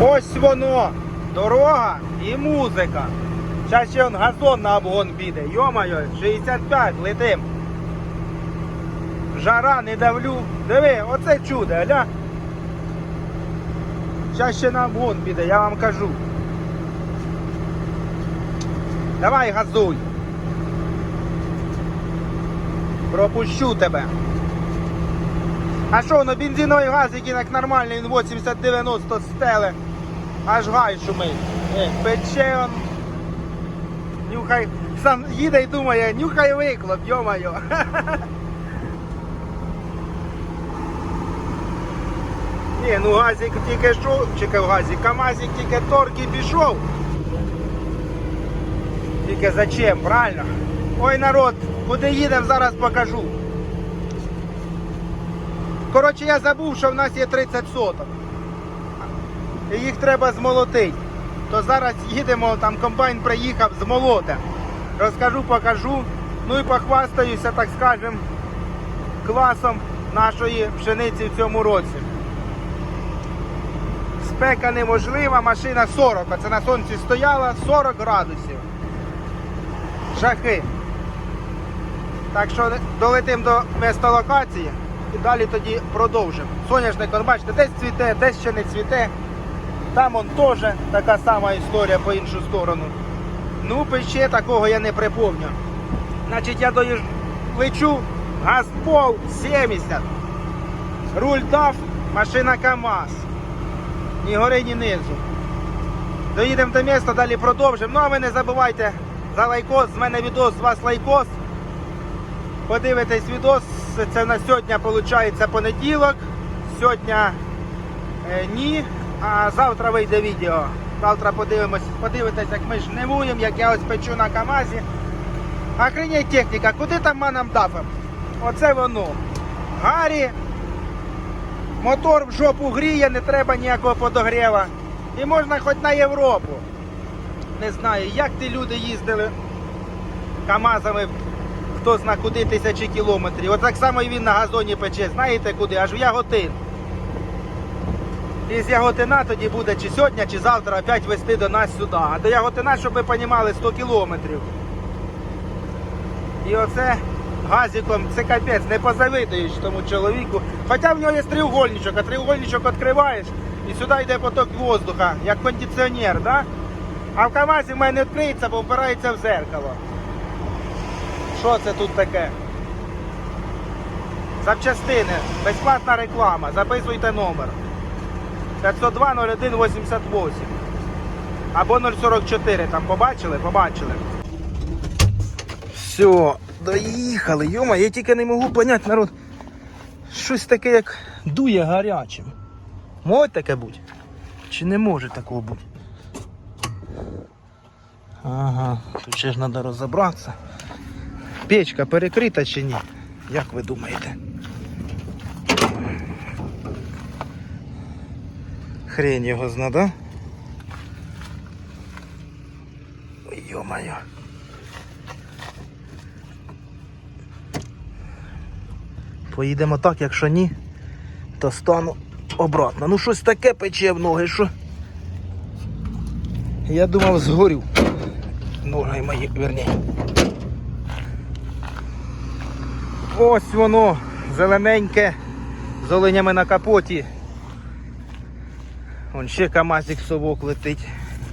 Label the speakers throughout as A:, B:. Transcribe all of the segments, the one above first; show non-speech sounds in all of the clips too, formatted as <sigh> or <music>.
A: Ось воно. Дорога і музика. Зараз ще он газон на обгон піде. Йомайо, 65, летим. Жара не давлю. Диви, оце чудо, гля. Зараз ще на обгон піде, я вам кажу. Давай газуй. Пропущу тебе. А що, воно бензиновий газ, який як нормальний, він 80-90 стеле. Аж гай шумить. Е, пече он. Нюхай. Сам їде і думає, нюхай вихлоп, йо-моє. <laughs> Ні, ну газик тільки що, чекай газик, КамАЗик тільки торки пішов. Тільки зачем, правильно? Ой, народ, куди їдемо, зараз покажу. Коротше, я забув, що в нас є 30 соток. І їх треба змолотити. То зараз їдемо, там комбайн приїхав, змолоте. Розкажу, покажу. Ну і похвастаюся, так скажем, класом нашої пшениці в цьому році. Спека неможлива, машина 40, а це на сонці стояла 40 градусів. Жахи. Так що долетимо до міста локації і далі тоді продовжимо. Соняшник, он, бачите, десь цвіте, десь ще не цвіте. Там он теж така сама історія по іншу сторону. Ну, пече такого я не припомню. Значить, я доїж... лечу, газ пол 70. Руль дав, машина КАМАЗ. Ні гори, ні низу. Доїдемо до міста, далі продовжимо. Ну а ви не забувайте за лайкос. З мене відос, з вас лайкос. Подивитесь відос. Це на сьогодні виходить понеділок. Сьогодні е, ні. А завтра вийде відео. Завтра подивимось, подивитесь, як ми жнивуємо, як я ось печу на КАМАЗі. Охренеть техніка, куди там манам дафом? Оце воно. Гарі. Мотор в жопу гріє, не треба ніякого подогріва. І можна хоч на Європу. Не знаю, як ті люди їздили КАМАЗами, хто зна куди тисячі кілометрів. От так само і він на газоні пече. Знаєте куди? Аж в Яготин. І з Яготина тоді буде чи сьогодні, чи завтра опять везти до нас сюди. А до Яготина, щоб ви розуміли, 100 кілометрів. І оце газиком, це капець, не позавидуєш тому чоловіку. Хоча в нього є треугольничок, а треугольничок відкриваєш і сюди йде поток воздуха, як кондиціонер, да? А в КАМАЗі в мене відкриється, бо впирається в зеркало. Що це тут таке? Запчастини, безплатна реклама, записуйте номер. 502 01 88 або 044, там побачили? Побачили. Все, доїхали, йома, я тільки не можу поняти, народ. Щось таке, як дує гарячим. Може таке бути? Чи не може такого бути? Ага, тут ще ж треба розібратися. Печка перекрита чи ні? Як ви думаєте? Хрень його зна, да? Йо-моє. Поїдемо так, якщо ні, то стану обратно. Ну щось таке пече в ноги, що. Я думав згорю. Ноги мої, верні. Ось воно, зелененьке, з оленями на капоті. Вон ще камазик совок летить.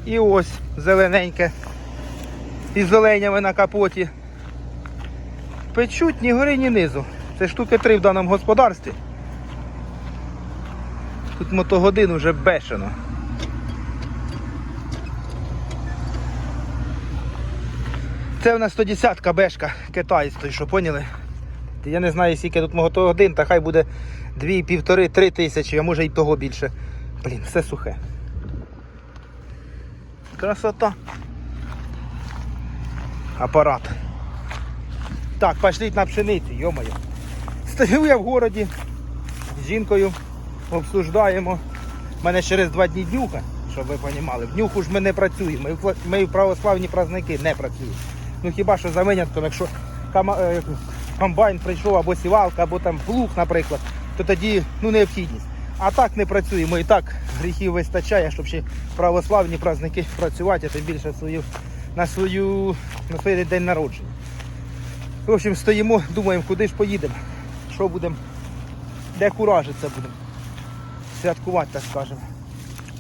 A: І ось зелененьке. Із оленями на капоті. Печуть ні гори, ні низу. Це штуки три в даному господарстві. Тут мотогодин вже бешено. Це в нас 110-ка бешка китайської, що поняли? Я не знаю, скільки тут мотогодин, та хай буде 2, півтори, три тисячі, а може і того більше. Блін, все сухе. Красота. Апарат. Так, пошліть на пшеницю, йомаю. Стою я в городі з жінкою, обсуждаємо. У мене через два дні днюха, щоб ви розуміли. В днюху ж ми не працюємо. Ми в- православні праздники не працюємо. Ну хіба що за винятком, якщо е, комбайн прийшов або сівалка, або там плуг, наприклад, то тоді ну, необхідність. А так не працюємо. І так гріхів вистачає, щоб ще православні праздники працювати, а тим більше свою, на, свою, на свій день народження. В общем, стоїмо, думаємо, куди ж поїдемо, що будемо, де куражиться будемо. Святкувати, так скажемо.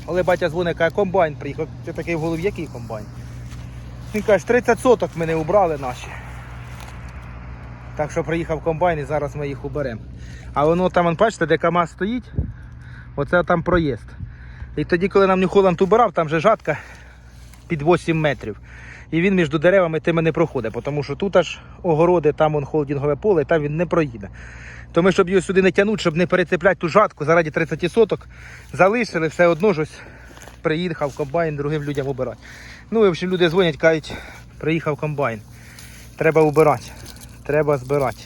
A: Але батя дзвонить, каже, комбайн приїхав. Це такий в голові, який комбайн? Він каже, 30 соток ми не убрали наші. Так що приїхав комбайн і зараз ми їх уберемо. А воно там, бачите, де КАМАЗ стоїть, оце там проїзд. І тоді, коли нам Нью-Холланд убирав, там же жатка під 8 метрів. І він між деревами тими не проходить, тому що тут аж огороди, там вон холдингове поле, і там він не проїде. То ми, щоб його сюди не тягнути, щоб не перецепляти ту жатку заради 30 соток, залишили все одно ж приїхав комбайн другим людям убирати. Ну, і в люди дзвонять, кажуть, приїхав комбайн. Треба убирати. Треба збирати.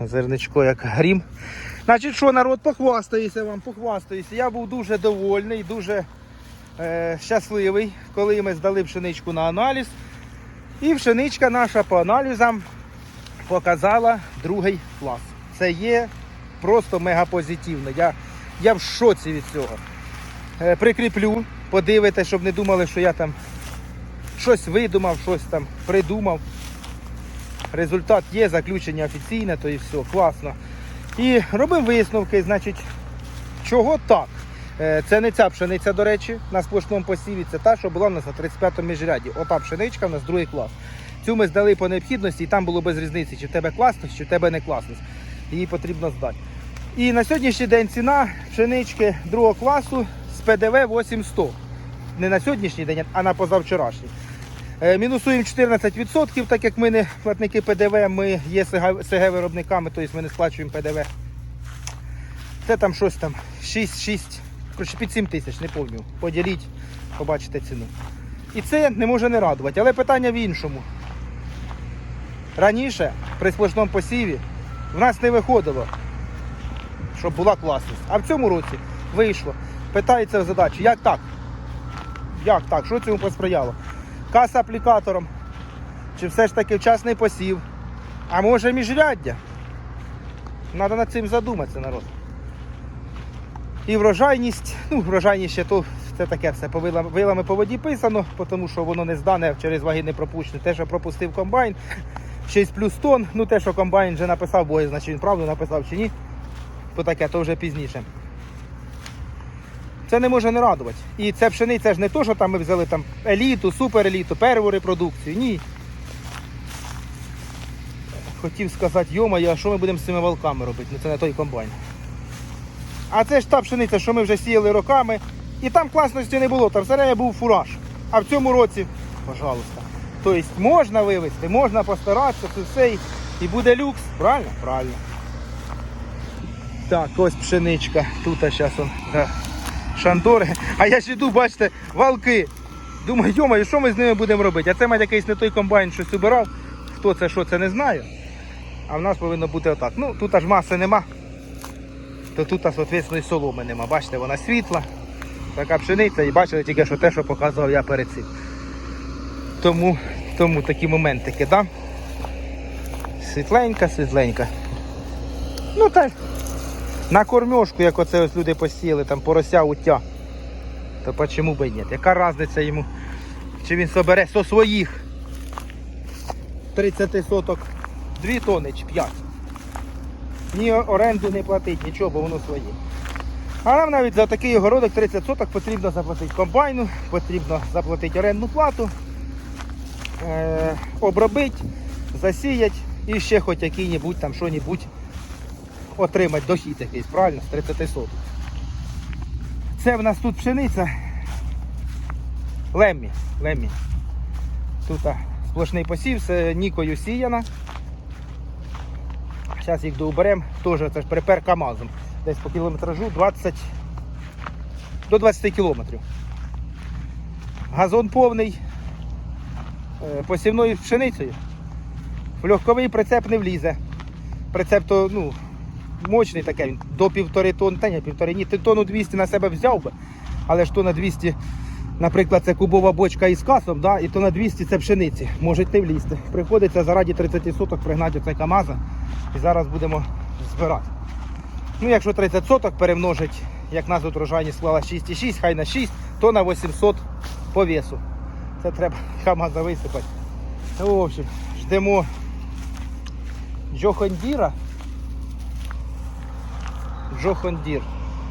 A: Зерничко як грім. Значить, що народ, похвастаюся вам, похвастаюся. Я був дуже довольний, дуже е, щасливий, коли ми здали пшеничку на аналіз. І пшеничка наша по аналізам показала другий клас. Це є просто мегапозитивно. Я, я в шоці від цього. Е, прикріплю, подивите, щоб не думали, що я там щось видумав, щось там придумав. Результат є, заключення офіційне, то і все, класно. І робимо висновки, значить, чого так? Е, Це не ця пшениця, до речі, на сплошному посіві, це та, що була в нас на 35-му міжряді. Ота пшеничка в нас другий клас. Цю ми здали по необхідності, і там було без різниці, чи в тебе класність, чи в тебе не класність. Її потрібно здати. І на сьогоднішній день ціна пшенички другого класу з ПДВ 8100. Не на сьогоднішній день, а на позавчорашній. Е, Мінусуємо 14%, так як ми не платники ПДВ, ми є СГ виробниками, тобто ми не сплачуємо ПДВ. Це там щось там 6-6, коротше під 7 тисяч, не пам'ятаю. Поділіть, побачите ціну. І це не може не радувати. Але питання в іншому. Раніше при сплошному посіві в нас не виходило, щоб була класність. А в цьому році вийшло. Питається в задачі, як так? Як так? Що цьому посприяло? Каса аплікатором, чи все ж таки вчасний посів, а може міжряддя. Треба над цим задуматися, народ. І врожайність, ну, врожайність ще то це таке все вилами по воді писано, тому що воно не здане через ваги не пропущене. Те, що пропустив комбайн, 6 плюс тонн, ну те, що комбайн вже написав, бо значить він правду написав чи ні, то таке, то вже пізніше. Це не може не радувати. І це пшениця ж не то, що там ми взяли там еліту, супереліту, перву репродукцію. Ні. Хотів сказати, йома, а що ми будемо з цими валками робити? Ну це не той комбайн. А це ж та пшениця, що ми вже сіяли роками. І там класності не було, там все був фураж. А в цьому році, пожалуйста. Тобто можна вивезти, можна постаратися, це все і- буде люкс. Правильно? Правильно. Так, ось пшеничка. Тут зараз. Шандори. А я ж іду, бачите, валки. Думаю, йомаю, що ми з ними будемо робити? А це мать якийсь не той комбайн щось убирав. Хто це, що це, не знаю. А в нас повинно бути отак. Ну, тут аж маси нема. То тут, соответственно, і соломи нема. Бачите, вона світла. Така пшениця і бачили тільки, що те, що показував я перед цим. Тому, тому такі моментики, да? Світленька, світленька. Ну так. На кормежку, як оце ось люди посіяли, там порося уття. То почему би і ні? Яка різниця йому? Чи він собере со своїх 30 соток 2 тони чи 5. Ні оренду не платить, нічого, бо воно своє. А нам навіть за такий огородок 30 соток потрібно заплатити комбайну, потрібно заплатити орендну плату, е- обробити, засіяти і ще хоч який-небудь там що-небудь отримати дохід якийсь, правильно, з 30 соток. Це в нас тут пшениця. Леммі. Леммі. Тут а, сплошний посів, це нікою сіяна. Зараз їх доуберемо, теж це ж припер КАМАЗом. Десь по кілометражу 20 до 20 кілометрів. Газон повний е, посівною пшеницею. В легковий прицеп не влізе. Прицеп то, ну, мощний таке, він до півтори тонн, та ні, півтори ні, ти тонну 200 на себе взяв би, але ж то на 200, наприклад, це кубова бочка із касом, да, і то на 200 це пшениці, може не влізти. Приходиться заради 30 соток пригнати оце КАМАЗа І зараз будемо збирати. Ну, якщо 30 соток перемножить, як нас тут рожайні склала 6,6, хай на 6, то на 800 по весу. Це треба <laughs> хамаза висипати. Ну, в общем, ждемо Джохондіра. Джохондір.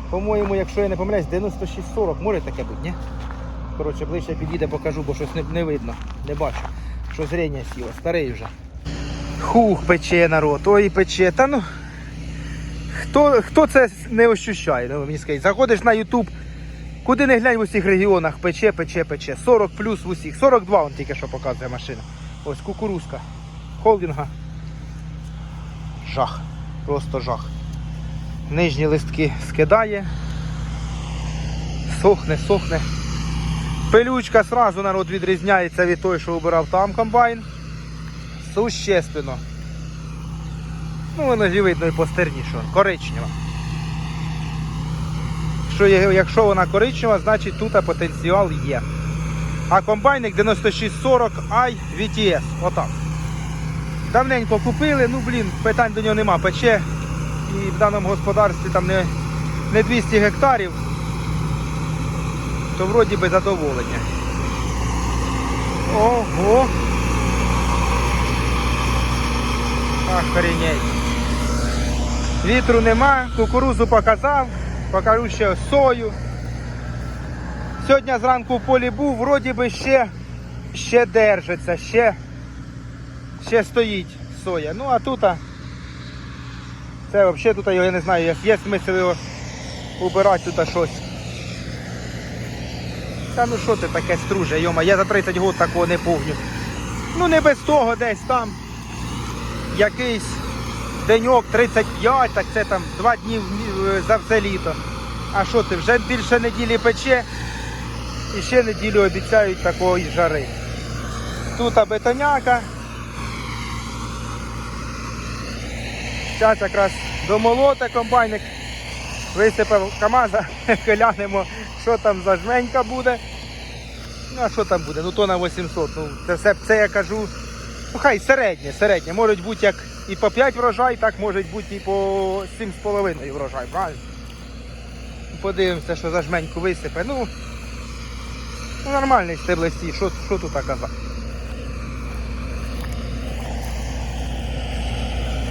A: По-моєму, якщо я не помиляюсь, 9640, може таке бути, ні? Коротше, ближче підійде, покажу, бо щось не, не видно, не бачу. Що зрення сіло, старий вже. Хух, пече народ, ой пече. Та ну. Хто, хто це не ощущає, ну, мені скажіть. Заходиш на YouTube, куди не глянь в усіх регіонах, пече, пече, пече. 40 плюс в усіх. 42 он тільки що показує машина. Ось кукурузка. Холдинга. Жах. Просто жах. Нижні листки скидає. Сохне, сохне. Пилючка сразу народ відрізняється від той, що обирав там комбайн. Существенно. Ну, воно ж видно і по стерні, що коричнева. Що якщо вона коричнева, значить тут потенціал є. А комбайник 9640 i VTS. Отак. Давненько купили, ну блін, питань до нього нема. Пече. І в даному господарстві там не, не 200 гектарів, то вроді би задоволення. Ого! Охренеть. Вітру нема, кукурузу показав, покажу ще сою. Сьогодні зранку в полі був, вроді би ще, ще держиться, ще, ще стоїть соя. Ну а тут, це взагалі тут я не знаю, як є смисл його убирати тут щось. Та ну що ти таке струже, йома, я за 30 років такого не помню. Ну не без того десь там якийсь деньок 35, так це там два дні в мі- е, за все літо. А що ти, вже більше неділі пече і ще неділю обіцяють такої жари. Тут а бетоняка. Зараз якраз домолоте комбайник. Висипав КАМАЗа, <laughs> глянемо, що там за жменька буде. Ну а що там буде? Ну то на 800. Ну, це все це я кажу. Ну хай середнє, середнє. Може бути як і по 5 врожай, так може бути і по 7,5 врожай, правильно? Подивимося, що за жменьку висипе. Ну, ну нормальний стеблесті, що, що тут казати?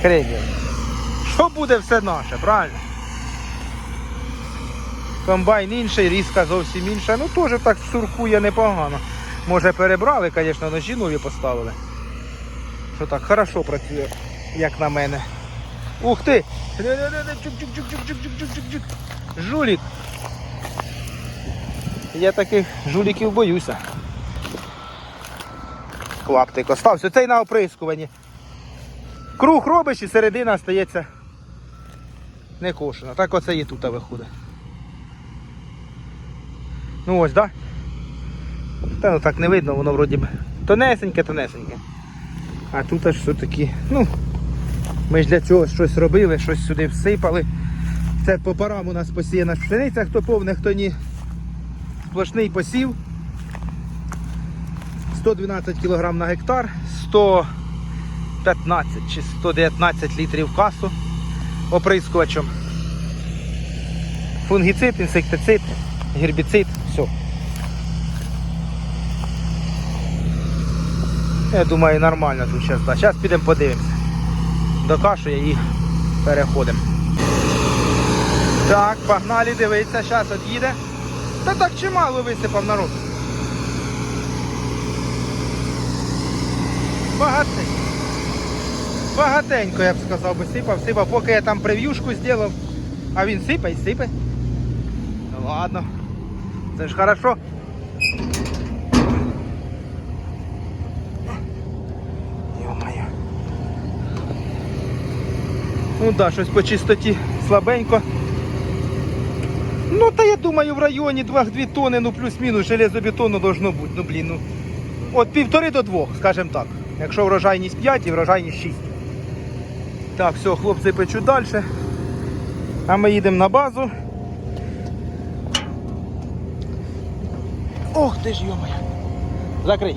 A: Хрень то буде все наше, правильно? Комбайн інший, різка зовсім інша. Ну теж так суркує непогано. Може перебрали, звісно, ножі нові поставили. Що так, хорошо працює, як на мене. Ух ти! Жулік! Я таких жуліків боюся. Клаптик остався. Цей на оприскуванні. Круг робиш і середина стається не кошена. Так оце і тут виходить. Ну ось, так? Да? Та ну так не видно, воно вроді би тонесеньке, тонесеньке. А тут аж все-таки, ну, ми ж для цього щось робили, щось сюди всипали. Це по парам у нас посіяна пшениця, хто повне, хто ні. Сплошний посів. 112 кг на гектар, 115 чи 119 літрів касу оприскувачем. Фунгіцид, інсектицид, гербіцид, все. Я думаю, нормально тут зараз. Да. Зараз підемо подивимося. Докашує і переходимо. Так, погнали дивитися, зараз от їде. Та так чимало висипав народ. Багатенько. Багатенько, я б сказав, би сипав, сипав, поки я там прев'юшку зробив, а він сипає, сипає. Ну ладно. Це ж хорошо. Ну да, щось по чистоті слабенько. Ну та я думаю в районі 2-2 тони, ну плюс-мінус железобетону должно бути. Ну блін, ну. От півтори до двох, скажімо так. Якщо врожайність 5 і врожайність 6. Так, все, хлопці печуть далі. А ми їдемо на базу. Ох ти ж йомая. Закрий.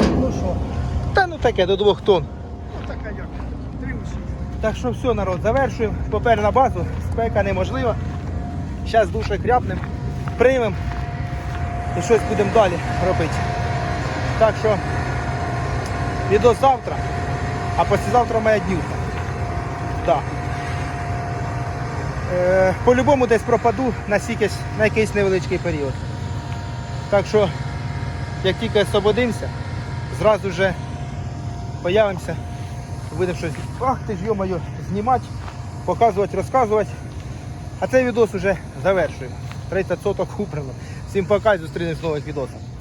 B: Ну що?
A: Та ну таке до двох тонн.
B: Ну така як.
A: Так що все, народ, завершуємо. Попер на базу, спека неможлива. Зараз душе кряпнем, приймемо і щось будемо далі робити. Так що відео завтра, а післязавтра моя днюха. Так. Е, по-любому десь пропаду на, сікесь, на якийсь невеличкий період. Так що, як тільки освободимося, зразу вже появимося, будемо щось, ах ти ж йо-моє, знімати, показувати, розказувати. А цей відос вже завершуємо. 30 соток убрано. Всім пока, зустрінемось в нових відосах.